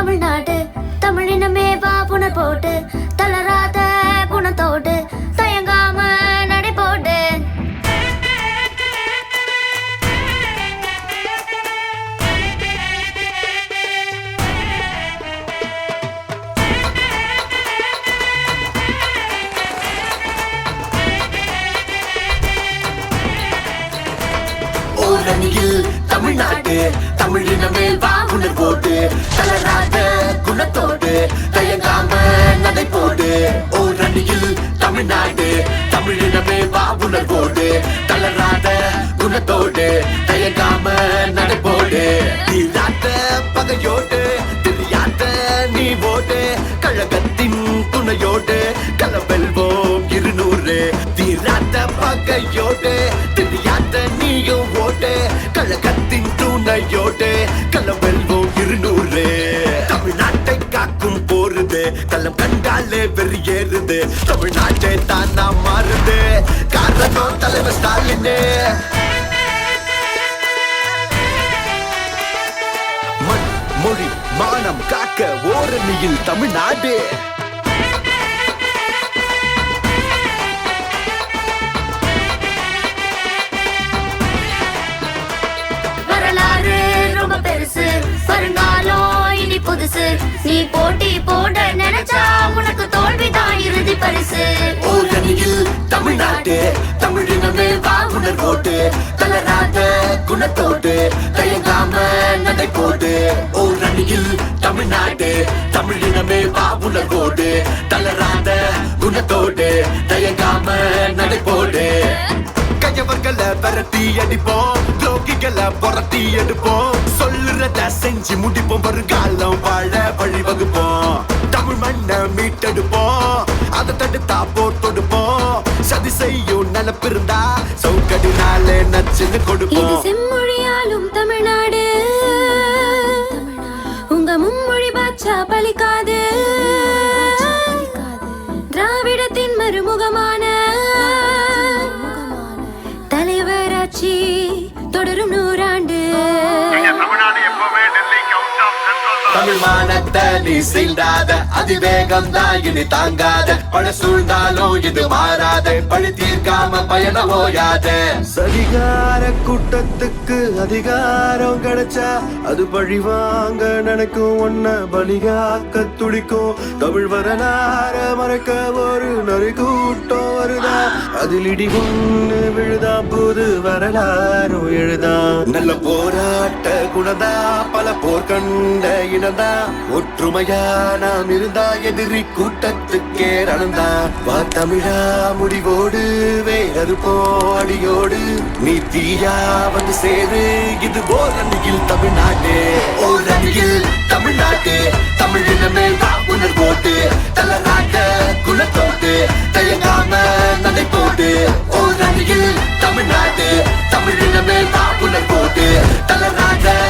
தமிழ்நாடு. தமிழினமே வா புனர் போட்டு மொழியில் தமிழ்நாடு தமிழினமே வாகுனர் போட்டு தளராத குணத்தோடு தயங்காம நடை போடு. ஓர் அணியில் தமிழ்நாடு தமிழினமே வாகுனர் போடு தளராத குணத்தோடு தயங்காம நடை போடு. தீராத பகையோடு தெரியாத நீ ஓடு கழகத்தின் துணையோடு கலவெல்வோம் இருநூறு. தீராத பகையோடு கழகத்தின் துணையோடு களவெல்வோம் இருநூறு. தமிழ்நாட்டை காக்கும் போருது களம் கண்டாலே வெறியேறுது. தமிழ்நாட்டை தான் நாம் மாறுது காரணம் தலைவர் ஸ்டாலின். மண் மொழி மானம் காக்க ஓரணியில் தமிழ்நாடு. பரிசு. நீ போட்டி போட நினைச்சா உனக்கு தோல்விதான் இறுதி பரிசு. ஓரணியில் தமிழ்நாட்டு தமிழினமே வாவுனர் போட்டு தளராத குணத்தோடு தயங்காம நடை போடு ஓரணியில் தமிழ்நாடு தமிழினமே வாவுனர் போட்டு தளராத குணத்தோடு கையவர்களை விரட்டி அடிப்போம். லோகிகளை புரட்டி எடுப்போம். சொல்லுறத செஞ்சு முடிப்போம். வருங்காலம் வாழ வழி வகுப்போம் தமிழ் மண்ணை மீட்டெடுப்போம். அதை தடுத்தா போர் தொடுப்போம். சதி செய்யும் நினப்பிருந்தா சவுக்கடினாலே நச்சுன்னு கொடுப்போம். செம்மொழியாலும் தமிழ்நாடு. உங்க மும்மொழி பாச்சா பலிக்கா தமிழ் நீ சீண்டாத. அதிவேகம் தான் இனி தாங்காத. பழ சூழ்ந்தாலும் இது மாறாத. பழி தீர்க்காம பயணம் ஓயாத. சதிகார கூட்டத்துக்கு அதிகாரம் கிடைச்சா அது பழி வாங்க நினைக்கும் ஒன்ன பலிகாக்க துடிக்கும். தமிழ் வரலாற மறக்க ஒரு நறு கூட்டம் வருதா? அதில் இடி ஒண்ணு விழுதா? புது வரலாறு தமிழ்தா நல்ல போராட்ட குணதா பல போர் கண்ட இனதா ஒற்றுமையா நாம் இருந்தா எதிரி கூட்டத்துக்கே நடந்தா வா தமிழா முடிவோடு வேறது போடியோடு. நீ தீயா வந்து சேரு இது ஓரணியில் தமிழ்நாடு ஓரணியில் தமிழ்நாட்டு இனமே உணர் போட்டு. தளராட்ட குலத்தோட்டு தயங்காம நடை போட்டு ஓரணியில் தமிழ்நாடு தமிழ் உணர் போட்டு தளராட்ட